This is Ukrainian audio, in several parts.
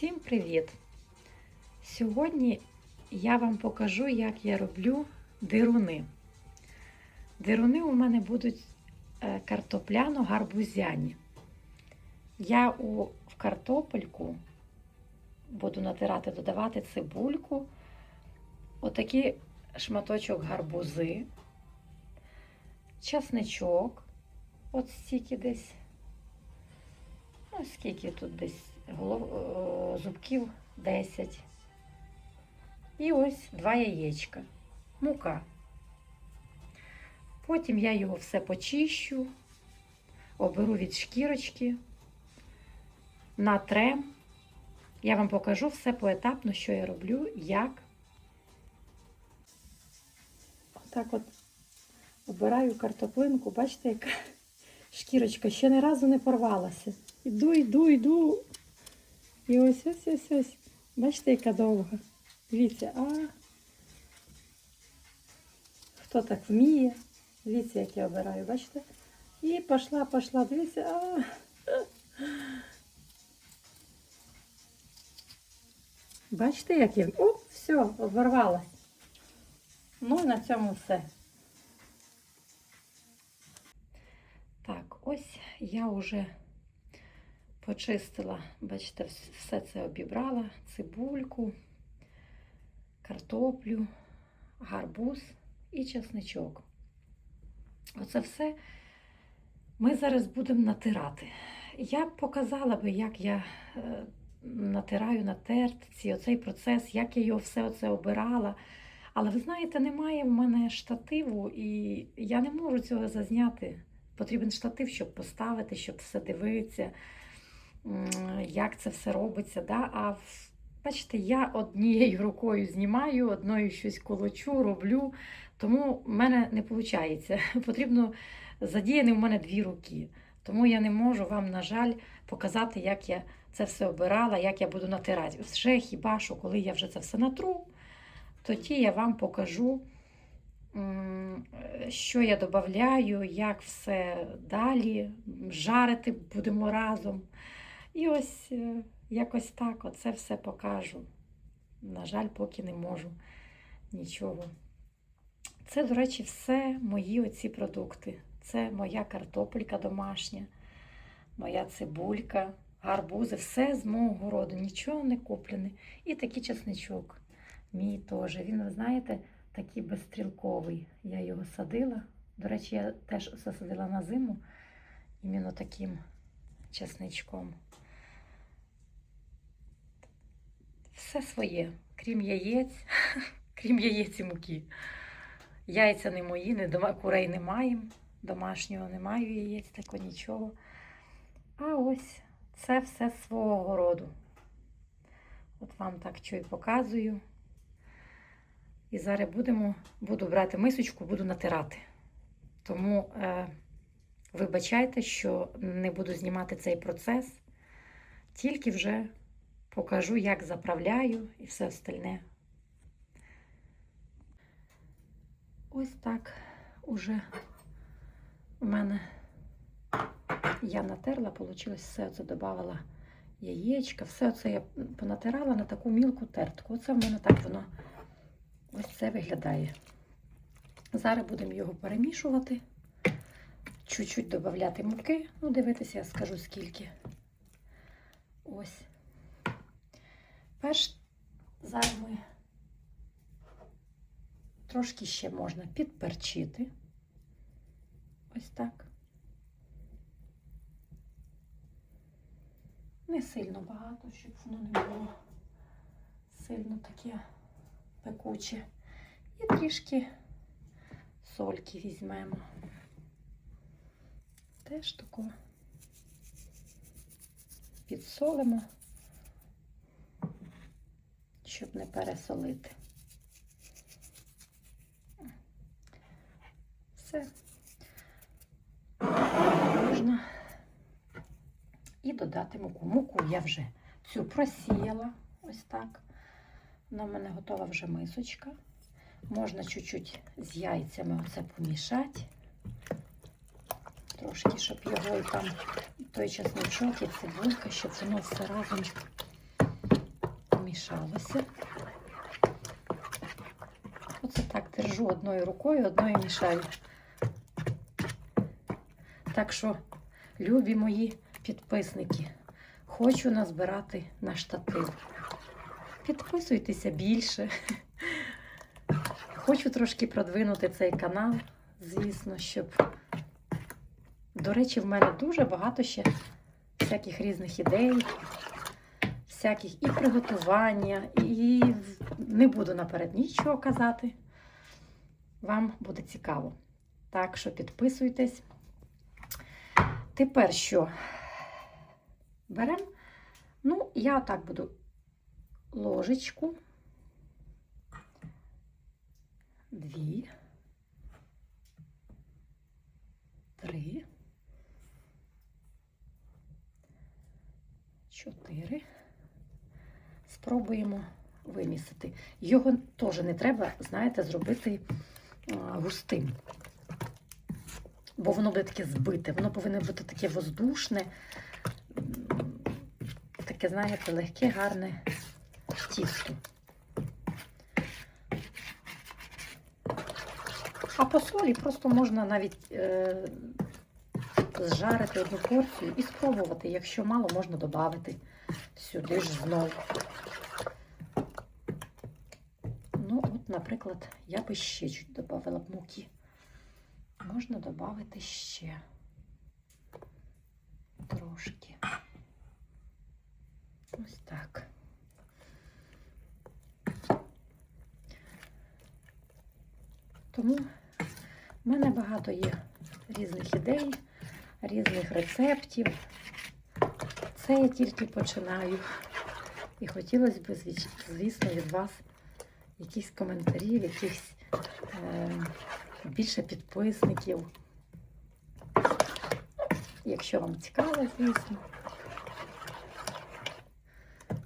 Всім привіт! Сьогодні я вам покажу, як я роблю дируни. Дируни у мене будуть е, картопляно-гарбузяні. Я у, в картопельку буду натирати, додавати цибульку, отакий шматочок гарбузи, часничок, от стільки десь. Ну, скільки тут десь голов... зубків 10. І ось два яєчка, мука. Потім я його все почищу, оберу від шкірочки, натрем. Я вам покажу все поетапно, що я роблю, як. Отак от обираю картоплинку, бачите, яка шкірочка ще ні разу не порвалася. Іду, йду, йду. І ось ось ось ось. Бачите, яка довга. Дивіться, а хто так вміє? Дивіться, як я обираю, бачите? І пішла, пішла, дивіться, а. Бачите, як я. О, все, оборвалась. Ну, на цьому все. Так, ось я вже почистила, бачите, все це обібрала, цибульку, картоплю, гарбуз і чесничок. Оце все ми зараз будемо натирати. Я б показала би, як я е, натираю на тертці, оцей процес, як я його все оце обирала. Але ви знаєте, немає в мене штативу, і я не можу цього зазняти. Потрібен штатив, щоб поставити, щоб все дивитися, як це все робиться. Да? А бачите, я однією рукою знімаю, одною щось колочу, роблю, тому в мене не виходить. Потрібно задіяні в мене дві руки. Тому я не можу вам, на жаль, показати, як я це все обирала, як я буду натирати. Вже хіба що, коли я вже це все натру, тоді я вам покажу що я додаю, як все далі, жарити будемо разом. І ось е, якось так оце все покажу. На жаль, поки не можу нічого. Це, до речі, все мої оці продукти. Це моя картопелька домашня, моя цибулька, гарбузи, все з мого городу, нічого не куплене. І такий чесничок. Мій теж. Він, ви знаєте, такий безстрілковий. Я його садила. До речі, я теж засадила на зиму іменно таким чесничком. Все своє, крім яєць, крім яєць і муки. Яйця не мої, не дома, курей не маємо, домашнього не маю яєць, такого нічого. А ось це все свого городу. От вам так і показую. І зараз будемо, буду брати мисочку, буду натирати. Тому е, вибачайте, що не буду знімати цей процес, тільки вже покажу, як заправляю і все остальне. Ось так уже у мене я натерла, вийшло все це додавала яєчка, все це я понатирала на таку мілку тертку. Оце в мене так воно. Ось це виглядає. Зараз будемо його перемішувати, чуть-чуть додати муки. Ну, дивитися, я скажу скільки. Ось. Перш зараз ми трошки ще можна підперчити. Ось так. Не сильно багато, щоб воно не було сильно таке пекуче. І трішки сольки візьмемо. Теж таку підсолимо, щоб не пересолити. Все. Можна і додати муку. Муку я вже цю просіяла, ось так. Вона в мене готова вже мисочка. Можна чуть-чуть з яйцями оце помішати. Трошки, щоб його і там той чесночок і цибулька, щоб воно все разом намішалося. Оце так держу одною рукою, одною мішаю. Так що, любі мої підписники, хочу назбирати на штатив. Підписуйтеся більше. Хочу трошки продвинути цей канал, звісно, щоб. До речі, в мене дуже багато ще всяких різних ідей, всяких і приготування, і не буду наперед нічого казати. Вам буде цікаво. Так що підписуйтесь. Тепер що? Беремо. Ну, я так буду ложечку. Дві. Три. Чотири. Спробуємо вимісити. Його теж не треба, знаєте, зробити густим. Бо воно буде таке збите, воно повинно бути таке воздушне, таке, знаєте, легке, гарне тісто. А по солі просто можна навіть е, зжарити одну порцію і спробувати. Якщо мало, можна додати сюди ж знову. Ну, от, наприклад, я би ще чуть додавала б муки. Можна додати ще трошки. Ось так. Тому в мене багато є різних ідей, різних рецептів. Це я тільки починаю. І хотілося б, звісно, від вас якісь коментарів, якихось е, більше підписників. Якщо вам цікаво, звісно.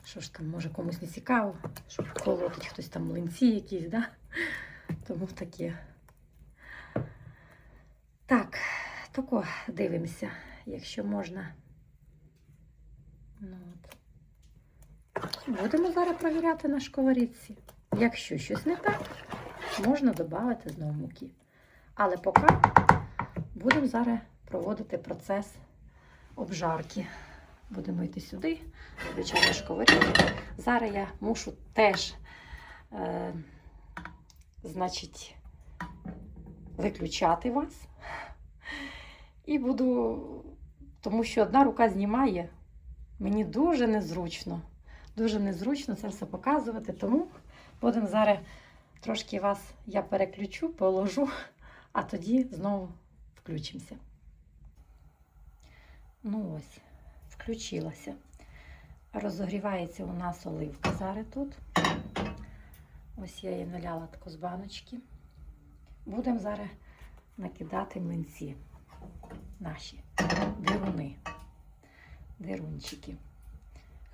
Що ж там, може комусь не цікаво, щоб колотить хтось там млинці якісь, да? Тому таке. Так, тако дивимося, якщо можна. Ну, от. Будемо зараз провіряти на шковорідці. Якщо щось не так, можна додати знову муки. Але поки будемо зараз проводити процес обжарки. Будемо йти сюди, включати шковорідку. Зараз я мушу теж, е, значить, виключати вас. І буду, тому що одна рука знімає. Мені дуже незручно. Дуже незручно це все показувати, тому будемо зараз трошки вас я переключу, положу, а тоді знову включимося. Ну ось, включилася. Розогрівається у нас оливка зараз тут. Ось я її наляла таку з баночки. Будемо зараз накидати млинці наші дируни, дирунчики.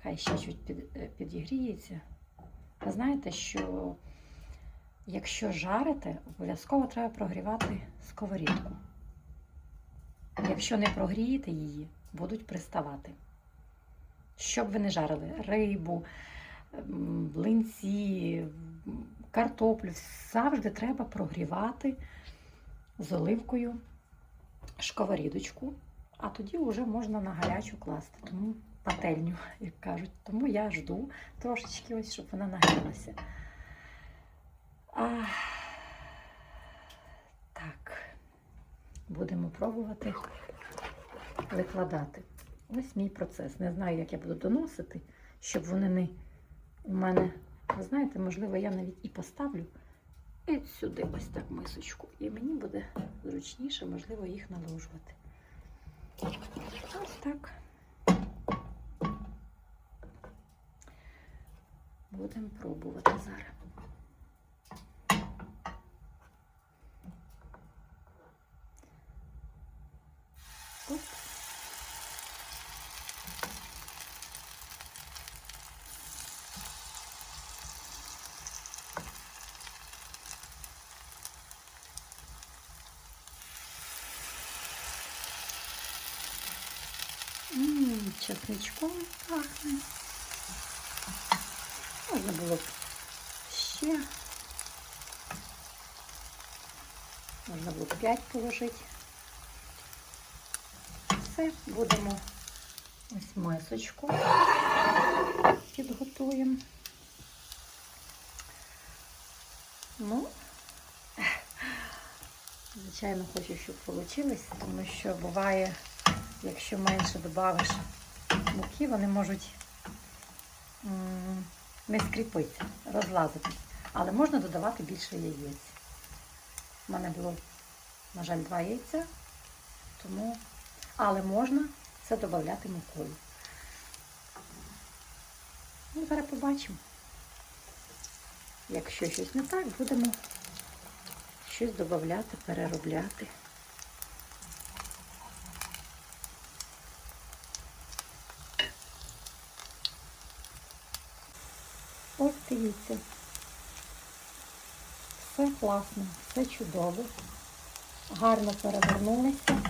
Хай ще чуть під, е, підігріється. Ви знаєте, що якщо жарите, обов'язково треба прогрівати сковорідку. Якщо не прогрієте її, будуть приставати. Щоб ви не жарили рибу, блинці, картоплю, завжди треба прогрівати з оливкою шковорідочку, а тоді вже можна на гарячу класти. Тому пательню, як кажуть. Тому я жду трошечки, ось, щоб вона нагрілася. А, так, будемо пробувати викладати. Ось мій процес. Не знаю, як я буду доносити, щоб вони не у мене, ви знаєте, можливо, я навіть і поставлю і сюди ось так мисочку. І мені буде зручніше, можливо, їх наложувати. Ось так. Будемо пробувати зараз. М, Чесничком пахне. Можна було б ще. Можна було б 5 положити. Все, будемо ось мисочку підготуємо. Ну, звичайно, хочу, щоб вийшло, тому що буває, якщо менше додавиш муки, вони можуть не скріпитися, розлазитись. Але можна додавати більше яєць. У мене було, на жаль, два яйця, тому, але можна це додати мукою. Ну, зараз побачимо. Якщо щось не так, будемо щось додати, переробляти. Ось дивіться. Все класно, все чудово. Гарно перевернулися.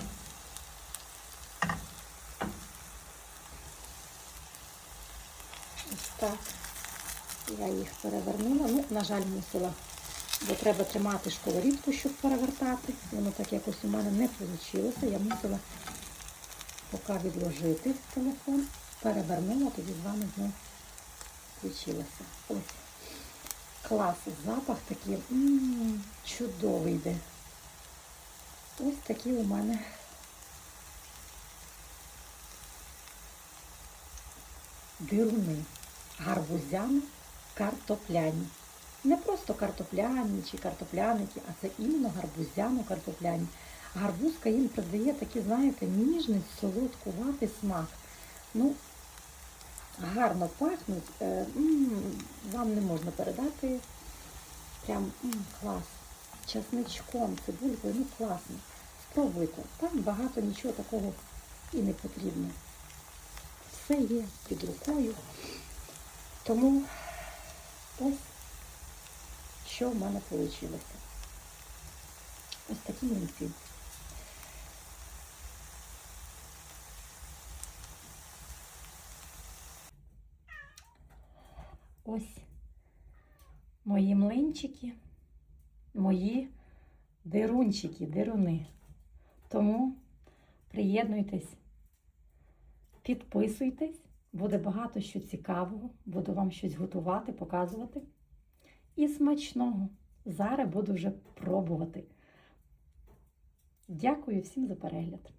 Ось так. Я їх перевернула. Ну, на жаль, мусила, бо треба тримати сковорідку, щоб перевертати. Воно так якось у мене не вийшло. Я мусила поки відложити телефон, перевернула, тоді з вами знову включилася. Ось. Клас, запах такий м чудовий йде. Ось такі у мене дируни. Гарбузяни картопляні. Не просто картопляні чи картопляники, а це іменно гарбузяно-картопляні. Гарбузка їм придає такий, знаєте, ніжний, солодкуватий смак. Ну, гарно пахнуть. Е, Вам не можна передати. Прям клас. Часничком, цибулькою, ну класно. Спробуйте. Там багато нічого такого і не потрібно. Все є під рукою. Тому ось що в мене вийшло. Ось такі млинці. Ось мої млинчики, мої дирунчики, дируни. Тому приєднуйтесь, підписуйтесь. Буде багато що цікавого, буду вам щось готувати, показувати. І смачного. Зараз буду вже пробувати. Дякую всім за перегляд.